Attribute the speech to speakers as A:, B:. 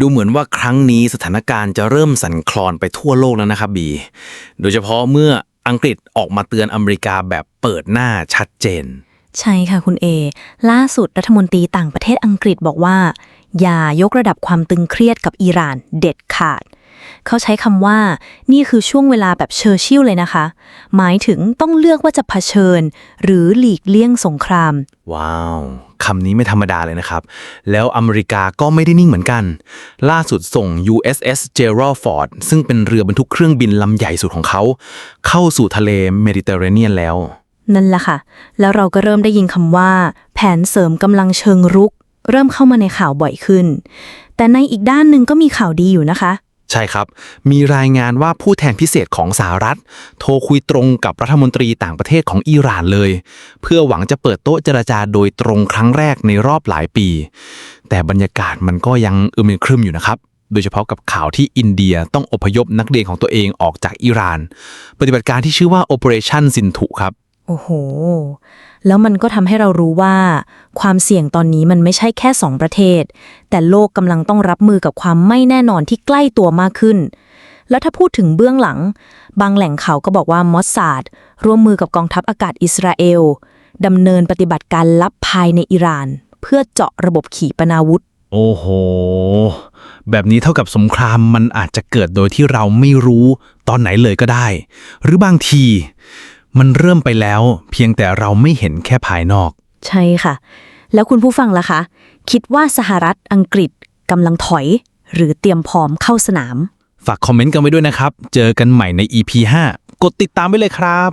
A: ดูเหมือนว่าครั้งนี้สถานการณ์จะเริ่มสั่นคลอนไปทั่วโลกแล้วนะครับบี โดยเฉพาะเมื่ออังกฤษออกมาเตือนอเมริกาแบบเปิดหน้าชัดเจน
B: ใช่ค่ะคุณเอ ล่าสุดรัฐมนตรีต่างประเทศอังกฤษบอกว่า อย่ายกระดับความตึงเครียดกับอิหร่านเด็ดขาด เขาใช้คำว่า นี่คือช่วงเวลาแบบเชอร์ชิลเลยนะคะ หมายถึงต้องเลือกว่าจะเผชิญ หรือหลีกเลี่ยงสงคราม
A: ว้าวคำนี้ไม่ธรรมดาเลยนะครับ แล้วอเมริกาก็ไม่ได้นิ่งเหมือนกัน ล่าสุดส่ง USS Gerald Ford ซึ่งเป็นเรือบรรทุกเครื่องบินลำใหญ่สุดของเขา เข้าสู่ทะเลเมดิเตอร์เรเนียนแล้ว
B: นั่นแหละค่ะ แล้วเราก็เริ่มได้ยินคำว่า แผนเสริมกำลังเชิงรุก เริ่มเข้ามาในข่าวบ่อยขึ้น แต่ในอีกด้านหนึ่งก็มีข่าวดีอยู่นะคะ
A: ใช่ครับ มีรายงานว่าผู้แทนพิเศษของสหรัฐ โทรคุยตรงกับรัฐมนตรีต่างประเทศของอิหร่านเลย เพื่อหวังจะเปิดโต๊ะเจรจาโดยตรงครั้งแรกในรอบหลายปี แต่บรรยากาศมันก็ยังอึมครึมอยู่นะครับ โดยเฉพาะกับข่าวที่อินเดียต้องอพยพนักเรียนของตัวเองออกจากอิหร่าน ปฏิบัติการที่ชื่อว่า Operation สินธุครับ
B: โอ้โห แล้วมันก็ทำให้เรารู้ว่า ความเสี่ยงตอนนี้มันไม่ใช่แค่สองประเทศ แต่โลกกำลังต้องรับมือกับความไม่แน่นอนที่ใกล้ตัวมากขึ้น แล้วถ้าพูดถึงเบื้องหลัง บางแหล่งข่าวก็บอกว่ามอสซาดร่วมมือกับกองทัพอากาศอิสราเอลดำเนินปฏิบัติการลับภายในอิหร่าน เพื่อเจาะระบบขีปนาวุธ
A: โอ้โห แบบนี้เท่ากับสงครามมันอาจจะเกิดโดยที่เราไม่รู้ตอนไหนเลยก็ได้ หรือบางที มันเริ่มไปแล้ว เพียงแต่เราไม่เห็นแค่ภายนอก
B: ใช่ค่ะ แล้วคุณผู้ฟังล่ะคะ คิดว่าสหรัฐอังกฤษกำลังถอย หรือเตรียมพร้อมเข้าสนาม
A: ฝากคอมเมนต์กันไว้ด้วยนะครับ เจอกันใหม่ใน EP 5 กดติดตามไว้เลยครับ